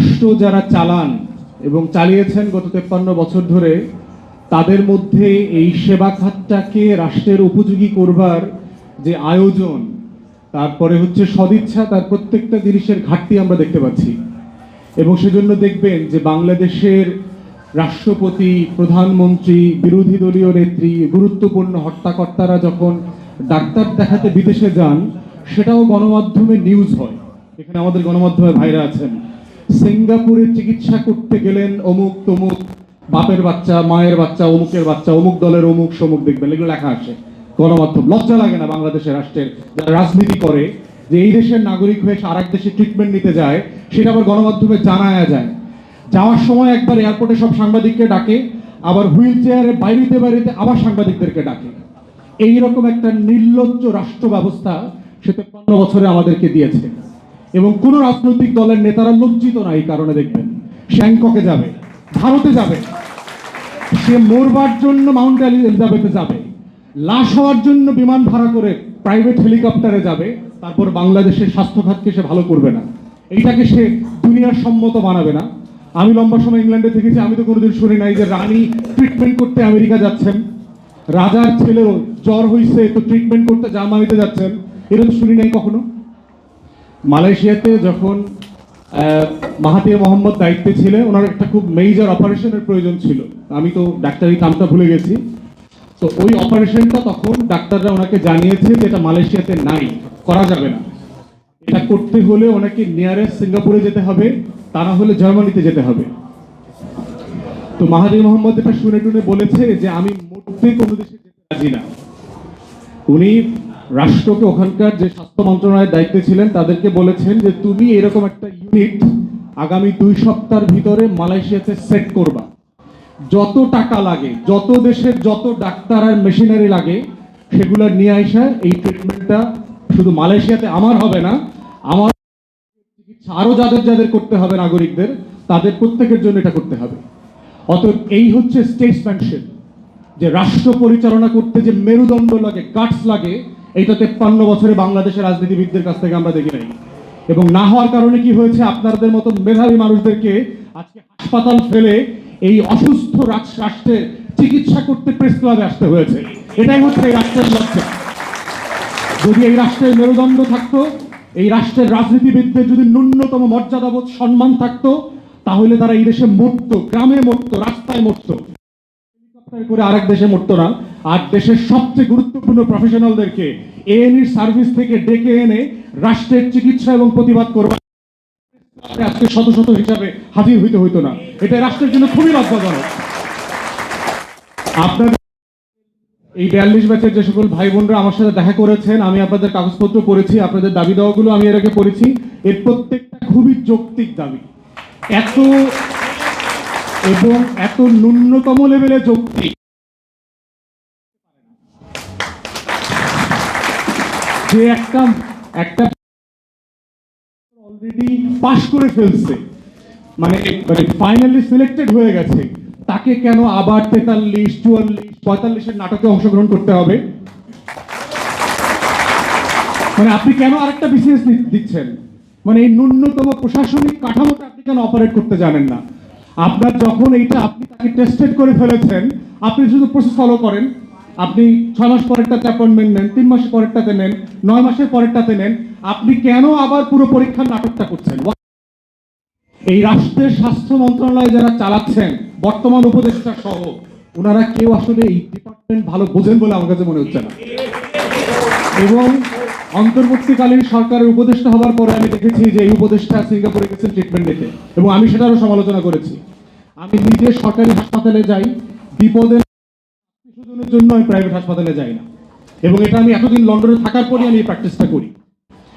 রাষ্ট্র যারা চালান এবং চালিয়েছেন গত তেপ্পান্ন বছর ধরে, তাদের মধ্যে এই সেবা খাতটাকে রাষ্ট্রের উপযোগী করবার যে আয়োজন, তারপরে হচ্ছে সদিচ্ছা, তার প্রত্যেকটা জিনিসের ঘাটতি আমরা দেখতে পাচ্ছি। এবং সেজন্য দেখবেন যে বাংলাদেশের রাষ্ট্রপতি, প্রধানমন্ত্রী, বিরোধী দলীয় নেত্রী, গুরুত্বপূর্ণ হত্যাকর্তারা যখন ডাক্তার দেখাতে বিদেশে যান, সেটাও গণমাধ্যমে নিউজ হয়। এখানে আমাদের গণমাধ্যমে ভাইরা আছেন। সিঙ্গাপুরে চিকিৎসা করতে গেলেন অমুক তমুক, বাপের বাচ্চা, মায়ের বাচ্চা, অমুকের বাচ্চা, অমুক দলের অমুক সমুক দেখবেন, এগুলো লেখা আসে গণমাধ্যম, লজ্জা লাগে না বাংলাদেশের রাষ্ট্রের, যারা রাজনীতি করে, যে এই দেশের নাগরিক হয়ে আর এক দেশে ট্রিটমেন্ট নিতে যায়, সেটা আবার গণমাধ্যমে জানায়া যায়। যাওয়ার সময় একবার এয়ারপোর্টে সব সাংবাদিককে ডাকে, আবার হুইল চেয়ারে বাইরেতে বাইরেতে আবার সাংবাদিকদেরকে ডাকে। এই রকম একটা নির্লজ্জ রাষ্ট্র ব্যবস্থা সে তেপ্পান্ন বছরে আমাদেরকে দিয়েছে। এবং কোন রাজনৈতিক দলের নেতারা লজ্জিত না এই কারণে দেখবেন। শ্যাংককে যাবে, ভারতে যাবে। সে মরবার জন্য মাউন্ট এলিজাবেথে যাবে। লাশ হওয়ার জন্য বিমান ভাড়া করে প্রাইভেট হেলিকপ্টারে যাবে। তারপর বাংলাদেশের স্বাস্থ্য খাতকে সে ভালো করবে না। এইটাকে সে দুনিয়ার সম্মত বানাবে না। আমি লম্বা সময় ইংল্যান্ডে থেকেছি, আমি তো কোনোদিন শুনি নাই যে রানী ট্রিটমেন্ট করতে আমেরিকা যাচ্ছেন। রাজার ছেলেরও জ্বর হয়েছে তো ট্রিটমেন্ট করতে জার্মানিতে যাচ্ছেন। তো শুনি নাই কখনো। মালয়েশিয়াতে যখন আহ, মাহাথির মোহাম্মদ দায়িত্বে ছিলেন ওনার একটা খুব মেজর অপারেশনের প্রয়োজন ছিল। আমি তো ডাক্তারি কামটা ভুলে গেছি। তো ওই অপারেশনটা তখন ডাক্তাররা ওনাকে জানিয়েছে যে এটা মালয়েশিয়াতে নাই করা যাবে না। এটা করতে হলে ওনাকে নিয়ারেস্ট সিঙ্গাপুরে যেতে হবে তা না হলে জার্মানিতে যেতে হবে। তো মাহাদির মোহাম্মদ এটা শুনে টুনে বলেছে যে আমি মরতে কোনো দেশে যেতে রাজি না। উনি রাষ্ট্রকে ওখানকার যে স্বাস্থ্য মন্ত্রণালয়ের দায়িত্বে ছিলেন, তাদেরকে বলেছেন যে তুমি এরকম একটা ইউনিট আগামী দুই সপ্তাহের ভিতরে মালয়েশিয়াতে সেট করবা। যত টাকা লাগে, যত দেশের যত ডাক্তার আর মেশিনারি লাগে, সেগুলো নিয়ে আসা এই ট্রিটমেন্টটা শুধু মালয়েশিয়াতে আমার হবে না, আমার চিকিৎসা আরও যাদের যাদের করতে হবে নাগরিকদের, তাদের প্রত্যেকের জন্য এটা করতে হবে। অতএব এই হচ্ছে স্টেটসম্যানশিপ যে রাষ্ট্র পরিচালনা করতে যে মেরুদণ্ড লাগে গাটস লাগে এইটা তেপ্পান্ন বছরে বাংলাদেশের রাজনীতিবিদদের কাছ থেকে আমরা দেখি নাই। এবং না হওয়ার কারণে কি হয়েছে? আপনাদের মতো মেধাবী মানুষদেরকে আজকে হাসপাতাল ফেলে এই অসুস্থ রাষ্ট্রে চিকিৎসা করতে প্রেস ক্লাবে আসতে হয়েছে। এটাই হচ্ছে এই রাষ্ট্রের লক্ষ্য। যদি এই রাষ্ট্রের মেরুদণ্ড থাকতো, এই রাষ্ট্রের রাজনীতিবিদদের যদি ন্যূনতম মর্যাদাবোধ, সম্মান থাকতো, তাহলে তারা এই দেশে মরতো, গ্রামে মরতো, রাস্তায় মরতো। করে আরেক দেশে মরতো না, আর দেশের সবচেয়ে গুরুত্বপূর্ণ প্রফেশনালদেরকে এএনইর সার্ভিস থেকে ডেকে এনে রাষ্ট্রের চিকিৎসা এবং প্রতিবাদ করবার আজকে শত শত হিসাবে হাজির হইতে হইতো না। এটা রাষ্ট্রের জন্য খুবই লজ্জাজনক। আপনাদের এই বিয়াল্লিশ ব্যাচের যে সকল ভাই বোনরা আমার সাথে দেখা করেছেন, আমি আপনাদের কাগজপত্র পড়েছি, আপনাদের দাবি দেওয়াগুলো আমি এর আগে পড়েছি। এর প্রত্যেকটা খুবই যৌক্তিক দাবি। এত এবং এত ন্যূনতম লেভেলে যৌক্তিক যে একটা একটা অলরেডি পাশ করে ফেলছে মানে মানে ফাইনালি সিলেক্টেড হয়ে গেছে, তাকে কেন আবার তেতাল্লিশ, চুয়াল্লিশ, পঁয়তাল্লিশের নাটকে অংশগ্রহণ করতে হবে? মানে আপনি কেন আরেকটা বিসিএস দিচ্ছেন? মানে এই ন্যূনতম প্রশাসনিক কাঠামোটা আপনি কেন অপারেট করতে জানেন না? আপনার যখন এইটা আপনি তাকে টেস্টেড করে ফেলেছেন, আপনি শুধু প্রসেস ফলো করেন। আপনি ছয় মাস পরেরটাতে অ্যাপয়েন্টমেন্ট নেন, তিন মাস পরেরটাতে নেন, নয় মাসের পরেরটাতে নেন। আপনি কেন আবার পুরো পরীক্ষার নাটকটা করছেন? এই রাষ্ট্রের স্বাস্থ্য মন্ত্রণালয় যারা চালাচ্ছেন, বর্তমান উপদেষ্টা সহ, ওনারা কেউ আসলে এই ডিপার্টমেন্ট ভালো বোঝেন বলে আমার কাছে মনে হচ্ছে না। এবং অন্তর্বর্তীকালীন সরকারের উপদেষ্টা হওয়ার পরে আমি দেখেছি যে এই উপদেষ্টা সিঙ্গাপুরে গেছেন ট্রিটমেন্ট নিতে এবং আমি সেটারও সমালোচনা করেছি। আমি নিজে সরকারি হাসপাতালে যাই, বিপদে শিশুজনের জন্য আমি প্রাইভেট হাসপাতালে যাই না। এবং এটা আমি এতদিন লন্ডনে থাকার পরই আমি এই প্র্যাকটিসটা করি।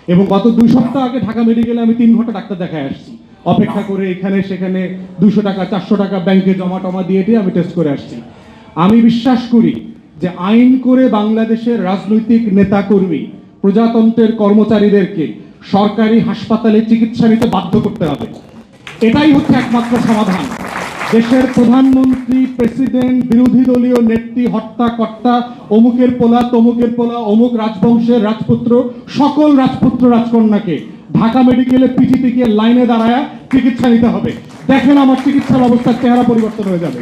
এবং গত দুই সপ্তাহ আগে ঢাকা মেডিকেলে আমি তিন ঘণ্টা ডাক্তার দেখায় আসছি। অপেক্ষা করে এখানে, সেখানে দুশো টাকা, চারশো টাকা ব্যাংকে জমা টমা দিয়ে দিয়ে আমি টেস্ট করে আসছি। আমি বিশ্বাস করি যে আইন করে বাংলাদেশের রাজনৈতিক নেতাকর্মী প্রজাতন্ত্রের কর্মচারীদেরকে সরকারি হাসপাতালে চিকিৎসা নিতে বাধ্য করতে হবে। এটাই হচ্ছে একমাত্র সমাধান। দেশের প্রধানমন্ত্রী, প্রেসিডেন্ট, বিরোধী দলীয় নেত্রী, হত্যাকর্তা, অমুকের পোলা, তমুকের পোলা, অমুক রাজবংশের রাজপুত্র, সকল রাজপুত্র রাজকন্যাকে ঢাকা মেডিকেলে পিটিতে গিয়ে লাইনে দাঁড়ায় চিকিৎসা নিতে হবে। দেখেন আমার চিকিৎসা ব্যবস্থার চেহারা পরিবর্তন হয়ে যাবে।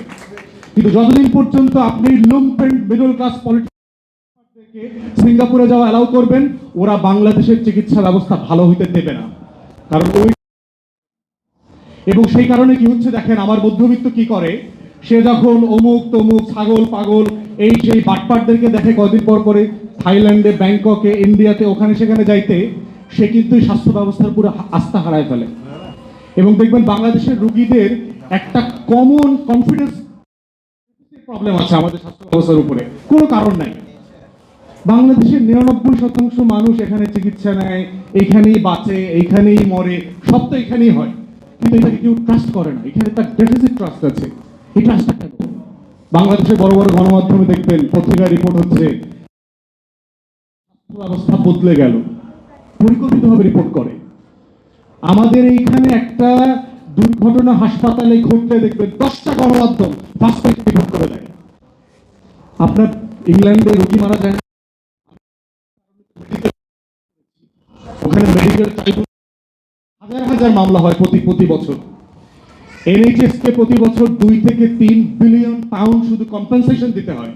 কিন্তু যতদিন পর্যন্ত আপনি লুমপেন্ট মিডল ক্লাস পলিটিক্স সিঙ্গাপুরে যাওয়া অ্যালাউ করবেন, ওরা বাংলাদেশের চিকিৎসা ব্যবস্থা ভালো হইতে দেবে না। কারণ ওই এবং সেই কারণে কি হচ্ছে দেখেন, আমার মধ্যবিত্ত কি করে? সে যখন অমুক তমুক ছাগল, পাগল, এই সেই বাটপাটদেরকে দেখে কদিন পর করে থাইল্যান্ডে, ব্যাংককে, ইন্ডিয়াতে, ওখানে সেখানে যাইতে, সে কিন্তু স্বাস্থ্য ব্যবস্থার পুরো আস্থা হারায় ফেলে। এবং দেখবেন বাংলাদেশের রুগীদের একটা কমন কনফিডেন্স প্রবলেম আছে আমাদের স্বাস্থ্য ব্যবস্থার উপরে। কোনো কারণ নাই। বাংলাদেশের নিরানব্বই শতাংশ মানুষ এখানে চিকিৎসা নেয়, এইখানেই বাঁচে, এইখানেই মরে, সব তো এখানেই হয়। কিন্তু এটাকে কেউ ট্রাস্ট করে না। এখানে তার ডেফিসিট ট্রাস্ট আছে। এই ট্রাস্টটা কেন? বাংলাদেশে বড় বড় গণমাধ্যমে দেখবেন পত্রিকা রিপোর্ট হচ্ছে ব্যবস্থা বদলে গেল। পরিকল্পিতভাবে রিপোর্ট করে। আমাদের এইখানে একটা দুর্ঘটনা হাসপাতালে ঘটলে দেখবেন দশটা গণমাধ্যম ফার্স্ট রিপোর্ট করে দেয়। আপনার ইংল্যান্ডে রোগী মারা যায় ওখানে মেডিকেল হাজার হাজার মামলা হয় প্রতি প্রতি বছর। এনএইচএস কে প্রতি বছর দুই থেকে তিন বিলিয়ন পাউন্ড শুধু কম্পেনসেশন দিতে হয়।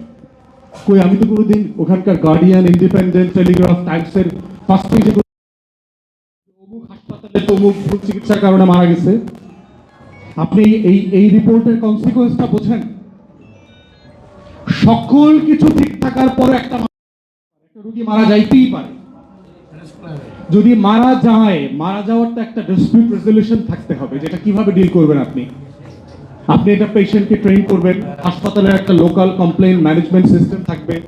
কই, আমি তো কোনোদিন ওখানকার গার্ডিয়ান ইন্ডিপেন্ডেন্ট টেলিগ্রাফ টাইমসের ফার্স্ট পেজে অমুক হাসপাতালে ভুল চিকিৎসার কারণে মারা গেছে। আপনি এই এই রিপোর্টের কনসিকোয়েন্সটা বোঝেন? সকল কিছু ঠিক থাকার পরে একটা রোগী মারা যাইতেই পারে। যদি মারা যায়, মারা যাওয়ার তো একটা ডিসপিউট রেজলিউশন থাকতে হবে, যেটা কীভাবে ডিল করবেন আপনি? আপনি এটা পেশেন্টকে ট্রেন করবেন হাসপাতালের একটা লোকাল কমপ্লেন ম্যানেজমেন্ট সিস্টেম থাকবে।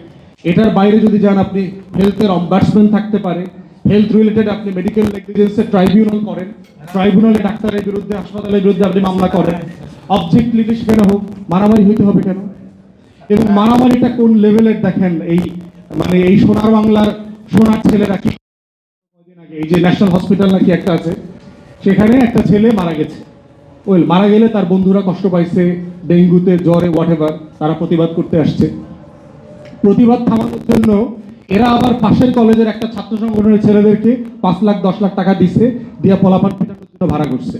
এটার বাইরে যদি যান, আপনি হেলথের অম্বার্সমেন্ট থাকতে পারে। হেলথ রিলেটেড আপনি মেডিকেল নেগলিজেন্সের ট্রাইব্যুনাল করেন। ট্রাইব্যুনালে ডাক্তারের বিরুদ্ধে, হাসপাতালের বিরুদ্ধে আপনি মামলা করেন। অবজেক্টলি কেন হোক, মারামারি হইতে হবে কেন? এবং মারামারিটা কোন লেভেলের দেখেন? এই মানে এই সোনার বাংলার সোনার ছেলেরা কি এই যে ন্যাশনাল হসপিটাল নাকি একটা আছে, সেখানে একটা ছেলে মারা গেছে। ওয়েল, মারা গেলে তার বন্ধুরা কষ্ট পাইছে, ডেঙ্গুতে, জ্বরে হোয়াট তারা প্রতিবাদ করতে আসছে। প্রতিবাদ থামানোর জন্য এরা আবার পাশের কলেজের একটা ছাত্র সংগঠনের ছেলেদেরকে পাঁচ লাখ, দশ লাখ টাকা দিচ্ছে দিয়া পোলাপান পিটানোর জন্য ভাড়া করছে।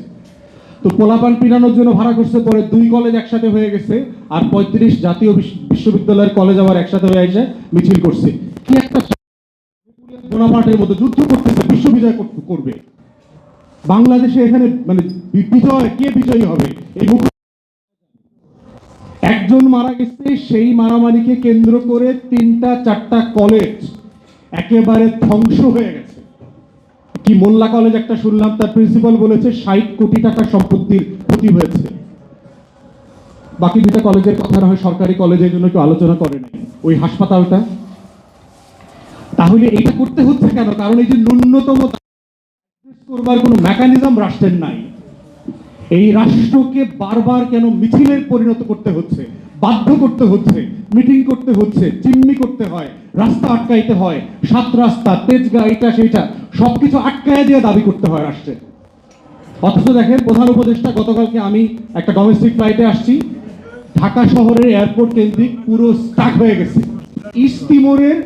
তো পোলাপান পিটানোর জন্য ভাড়া করছে পরে দুই কলেজ একসাথে হয়ে গেছে, আর পঁয়ত্রিশ জাতীয় বিশ্ববিদ্যালয়ের কলেজ আবার একসাথে হয়ে এসে মিছিল করছে। কি একটা বোনাপার্টের মতো যুদ্ধ করতেছে বিশ্ববিজয় কর- করবে। বাংলাদেশে এখানে মানে বিজয়, কে বিজয়ী হবে? এই মুখ একজন মারা গেছে, সেই মারামারিকে কেন্দ্র করে তিনটা, চারটা কলেজ একেবারে ধ্বংস হয়ে গেছে। কি মোল্লা কলেজ একটা শুনলাম, তার প্রিন্সিপাল বলেছে, ষাট কোটি টাকার সম্পত্তির ক্ষতি হয়েছে। বাকি দুটা কলেজের কথা না হয় সরকারি কলেজের জন্য একটু আলোচনা করে নাই। ওই হাসপাতালটা তাহলে এটা করতে হচ্ছে কেন? কারণ এই যে ন্যূনতম করবার কোনো মেকানিজম রাষ্ট্রের নাই। এই রাষ্ট্রকে বারবার কেন মিছিলের পরিণত করতে হচ্ছে? বাধ্য করতে হচ্ছে, মিটিং করতে হচ্ছে চিমনি করতে হয়, রাস্তা আটকাইতে হয়, সাত রাস্তা, তেজগা এটা সেইটা, সবকিছু আটকায় দিয়ে দাবি করতে হয় রাষ্ট্রে। অথচ দেখেন, প্রধান উপদেষ্টা, গতকালকে আমি একটা ডোমেস্টিক ফ্লাইটে আসছি। ঢাকা শহরের এয়ারপোর্ট কেন্দ্রিক পুরো স্টাক হয়ে গেছে। ইস্ট তিমোরের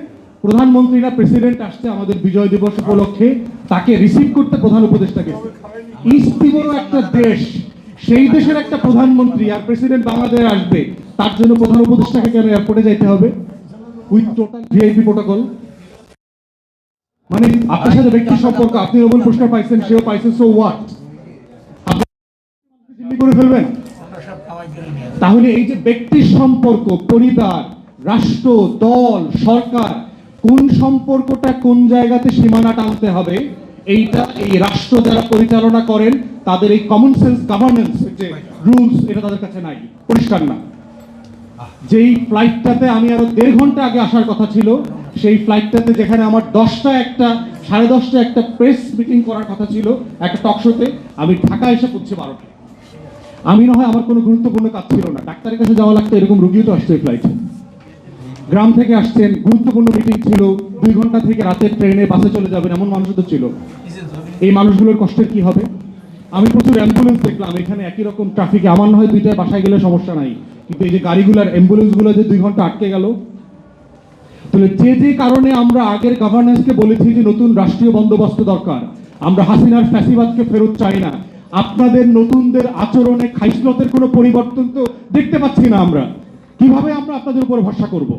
প্রধানমন্ত্রীরা প্রেসিডেন্ট আসছে আমাদের বিজয় দিবস উপলক্ষে, তাকে রিসিভ করতে প্রধান উপদেষ্টা গেছে। ইস্ট তিমোরও একটা দেশ, সেই দেশের একটা প্রধানমন্ত্রী আর প্রেসিডেন্ট বাংলাদেশে আসবে, তার জন্য প্রধান উপদেষ্টাকে কেন এয়ারপোর্টে যাইতে হবে? উইথ টোটাল ভিআইপি প্রোটোকল মানে আপনার সাথে ব্যক্তির সম্পর্ক, আপনি নোবেল পুরস্কার পাইছেন, সেও পাইছেন সো হোয়াট আপনি করে ফেলবেন। তাহলে এই যে ব্যক্তির সম্পর্ক, পরিবার, রাষ্ট্র, দল, সরকার কোন সম্পর্কটা কোন জায়গাতে সীমানা টানতে হবে, এইটা এই রাষ্ট্র যারা পরিচালনা করেন, তাদের এই কমন সেন্স গভর্নেন্স যে রুলস এটা তাদের কাছে নাই, পরিষ্কার না। যেই ফ্লাইটটাতে আমি আরও দেড় ঘণ্টা আগে আসার কথা ছিল, সেই ফ্লাইটটাতে যেখানে আমার দশটা একটা, সাড়ে দশটা একটা প্রেস মিটিং করার কথা ছিল, একটা টকশোতে আমি ঢাকা এসে পড়ছি বারোটা আমি না হয় আমার কোনো গুরুত্বপূর্ণ কাজ ছিল না, ডাক্তারের কাছে যাওয়া লাগতো, এরকম রুগীও তো আসছে ফ্লাইটে গ্রাম থেকে আসছেন, গুরুত্বপূর্ণ মিটিং ছিল, দুই ঘণ্টা থেকে রাতের ট্রেনে বাসে চলে যাবেন এমন মানুষ তো ছিল। এই মানুষগুলোর কষ্টের কি হবে? আমি প্রচুর অ্যাম্বুলেন্স দেখলাম, এখানে একই রকম ট্রাফিকে আমার না হয় দুইটায় বাসায় গেলে সমস্যা নাই। কিন্তু এই যে গাড়িগুলোর অ্যাম্বুলেন্সগুলো যে দুই ঘণ্টা আটকে গেল, তাহলে যে যে কারণে আমরা আগের গভর্নেন্সকে বলেছি যে নতুন রাষ্ট্রীয় বন্দোবস্ত দরকার, আমরা হাসিনার ফ্যাসিবাদকে ফেরত চাই না। আপনাদের নতুনদের আচরণে খাইসলতের কোনো পরিবর্তন তো দেখতে পাচ্ছি না আমরা। কীভাবে আমরা আপনাদের উপর ভরসা করব।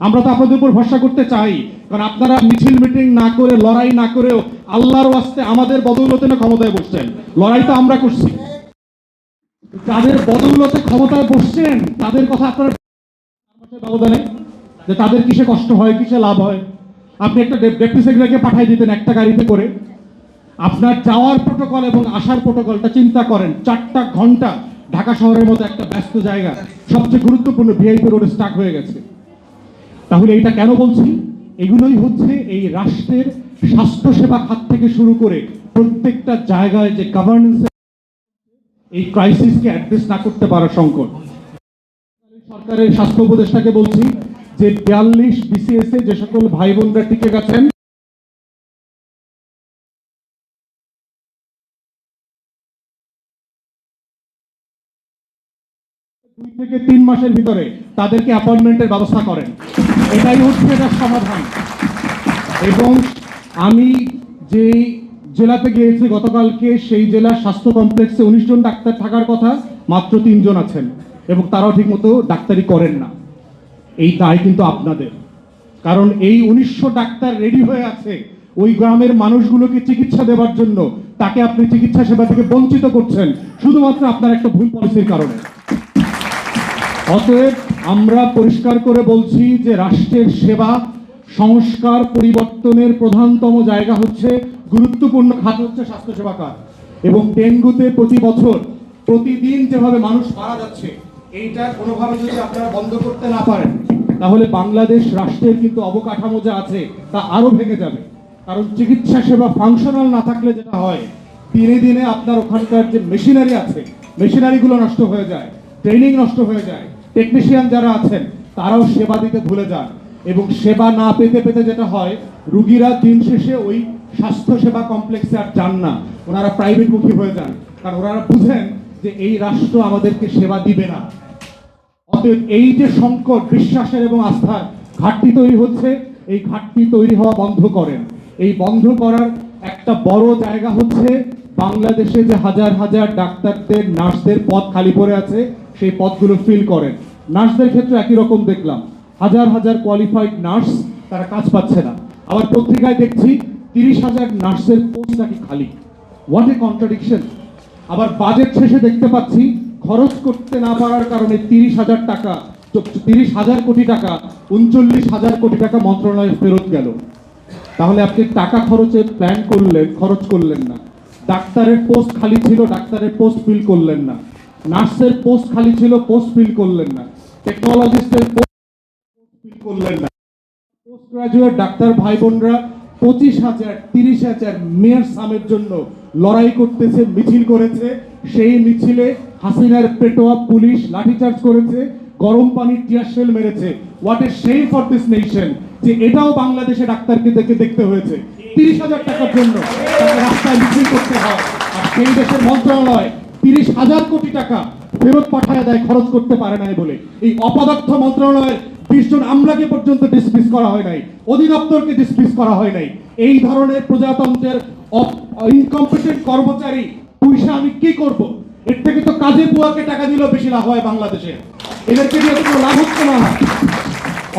আমরা তো আপনাদের উপর ভরসা করতে চাই। কারণ আপনারা মিছিল, মিটিং না করে, লড়াই না করেও আল্লাহর ওয়াস্তে আমাদের বদৌলতে না ক্ষমতায় বসছেন। লড়াই তো আমরা করছি। যাদের বদৌলতে ক্ষমতায় বসছেন, তাদের কথা আপনারা যে তাদের কিসে কষ্ট হয়, কিসে লাভ হয়? আপনি একটা ডেপুটি সেক্রেটারিকে পাঠিয়ে দিতেন একটা গাড়িতে করে। আপনার যাওয়ার প্রোটোকল এবং আসার প্রোটোকলটা চিন্তা করেন। চারটা ঘণ্টা ঢাকা শহরের মতো একটা ব্যস্ত জায়গা। সবচেয়ে গুরুত্বপূর্ণ ভিআইপি রোডে স্টাক হয়ে গেছে। তাহলে এটা কেন বলছি? এগুলোই হচ্ছে এই রাষ্ট্রের স্বাস্থ্যসেবা খাত থেকে শুরু করে প্রত্যেকটা জায়গায় যে গভর্নেন্স এই ক্রাইসিসকে অ্যাড্রেস না করতে পারার সংকট। সরকারের স্বাস্থ্য উপদেষ্টাকে বলছি যে বিয়াল্লিশ বিসিএস এ যে সকল ভাই বোনরা টিকে গেছেন, দুই থেকে তিন মাসের ভিতরে তাদেরকে অ্যাপয়েন্টমেন্টের ব্যবস্থা করেন। এটাই হচ্ছে এটার সমাধান। এবং আমি যে জেলাতে গিয়েছি গতকালকে, সেই জেলার স্বাস্থ্য কমপ্লেক্সে উনিশ জন ডাক্তার থাকার কথা মাত্র তিনজন আছেন এবং তারাও ঠিকমতো ডাক্তারি করেন না। এই দায় কিন্তু আপনাদের। কারণ এই উনিশশো ডাক্তার রেডি হয়ে আছে ওই গ্রামের মানুষগুলোকে চিকিৎসা দেওয়ার জন্য। তাকে আপনি চিকিৎসা সেবা থেকে বঞ্চিত করছেন। শুধুমাত্র আপনার একটা ভুল পলিসির কারণে। অতএব আমরা পরিষ্কার করে বলছি যে রাষ্ট্রের সেবা, সংস্কার, পরিবর্তনের প্রধানতম জায়গা হচ্ছে গুরুত্বপূর্ণ খাত হচ্ছে স্বাস্থ্যসেবা কাজ এবং ডেঙ্গুতে প্রতি বছর, প্রতিদিন যেভাবে মানুষ মারা যাচ্ছে এইটা কোনোভাবে যদি আপনারা বন্ধ করতে না পারেন, তাহলে বাংলাদেশ রাষ্ট্রের কিন্তু অবকাঠামো যা আছে, তা আরও ভেঙে যাবে। কারণ চিকিৎসা সেবা ফাংশনাল না থাকলে যেটা হয়, দিনে দিনে আপনার ওখানকার যে মেশিনারি আছে মেশিনারিগুলো নষ্ট হয়ে যায় ট্রেনিং নষ্ট হয়ে যায় টেকনিশিয়ান যারা আছেন, তারাও সেবা দিতে ভুলে যান এবং সেবা না পেতে পেতে যেটা হয়, রুগীরা দিন শেষে ওই স্বাস্থ্য সেবা কমপ্লেক্সে আর যান না। ওনারা প্রাইভেট মুখী হয়ে যান। কারণ ওনারা বুঝেন যে এই রাষ্ট্র আমাদেরকে সেবা দিবে না। অতএব এই যে সংকট, বিশ্বাসের এবং আস্থার ঘাটতি তৈরি হচ্ছে, এই ঘাটতি তৈরি হওয়া বন্ধ করেন। এই বন্ধ করার একটা বড় জায়গা হচ্ছে, বাংলাদেশে যে হাজার হাজার ডাক্তারদের, নার্সদের পদ খালি পড়ে আছে সেই পদগুলো ফিল করেন। নার্সদের ক্ষেত্রে একই রকম দেখলাম। হাজার হাজার কোয়ালিফাইড নার্স তারা কাজ পাচ্ছে না। আবার পত্রিকায় দেখছি তিরিশ হাজার নার্সের পোস্ট নাকি খালি। হোয়াট এ কন্ট্রাডিকশন আবার বাজেট শেষে দেখতে পাচ্ছি খরচ করতে না পারার কারণে তিরিশ হাজার টাকা তিরিশ হাজার কোটি টাকা, উনচল্লিশ হাজার কোটি টাকা মন্ত্রণালয়ে ফেরত গেল। তাহলে আপনি টাকা খরচের প্ল্যান করলেন, খরচ করলেন না। ডাক্তারের পোস্ট খালি ছিল, ডাক্তারের পোস্ট ফিল করলেন না। নার্সের পোস্ট খালি ছিল পোস্ট ফিল করলেন না। টেকনোলজিস্টের পোস্ট ফিল করলেন না। পোস্ট গ্রাজুয়েট ডাক্তার ভাই বোনরা পঁচিশ হাজার, তিরিশ হাজার মেয়ের সামের জন্য লড়াই করতেছে, মিছিল করেছে। সেই মিছিলে হাসিনার পেটোয়া পুলিশ লাঠিচার্জ করেছে, গরম পানির টিয়ার শেল মেরেছে। হোয়াট এ সেই ফর দিস নেশন যে এটাও বাংলাদেশে ডাক্তারকে দেখে দেখতে হয়েছে। তিরিশ হাজার টাকার জন্য রাস্তায় মিছিল করতে হয়। আর সেই দেশের মন্ত্রণালয় তিরিশ হাজার কোটি টাকা ফেরত পাঠায় দেয়, খরচ করতে পারে নাই বলে। এই অপদার্থ মন্ত্রণালয়ের বিশ জন আমলাকে পর্যন্ত ডিসমিস করা হয় নাই, অধিদপ্তরকে ডিসমিস করা হয় নাই। এই ধরনের প্রজাতন্ত্রের ইনকম্পিটেন্ট কর্মচারী পয়সা আমি কি করব? এর থেকে তো কাজে বুয়াকে টাকা দিলেও বেশি লাভ হয় বাংলাদেশে। এদেরকে দিয়ে কোনো লাভ হচ্ছে না।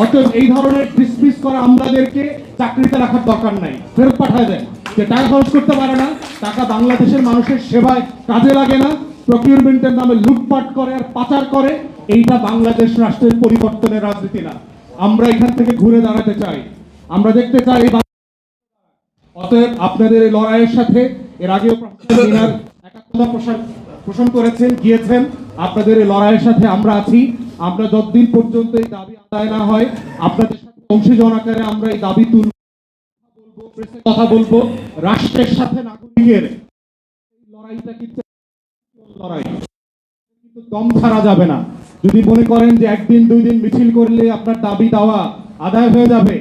অতএব এই ধরনের ডিসমিস করা আমলাদেরকে চাকরিতে রাখার দরকার নাই। ফেরত পাঠায় দেন। যে টাকা খরচ করতে পারে না, টাকা বাংলাদেশের মানুষের সেবায় কাজে লাগে না প্রকিউরমেন্টের নামে লুটপাট করে আর পাচার করে, এইটা বাংলাদেশ রাষ্ট্রের পরিবর্তনের রাজনীতি না। আমরা এখান থেকে ঘুরে দাঁড়াতে চাই। আমরা দেখতে চাই এই অতএব আপনাদের এই লড়াইয়ের সাথে, এর আগেও পোষণ- করেছেন, গিয়েছেন। আপনাদের এই লড়াইয়ের সাথে আমরা আছি। আমরা যতদিন পর্যন্ত এই দাবি আদায় না হয়, আপনাদের সাথে অংশীজন আকারে আমরা এই দাবি তুলব। কথা বলব, রাষ্ট্রের সাথে নাগরিকের লড়াইটা কিন্তু লড়াই? কিন্তু দম ছাড়া যাবে না। যদি মনে করেন যে একদিন, দুই দিন মিছিল করলে আপনার দাবি দাওয়া আদায় হয়ে যাবে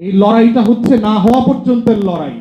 এই লড়াইটা হচ্ছে না হওয়া পর্যন্ত লড়াই।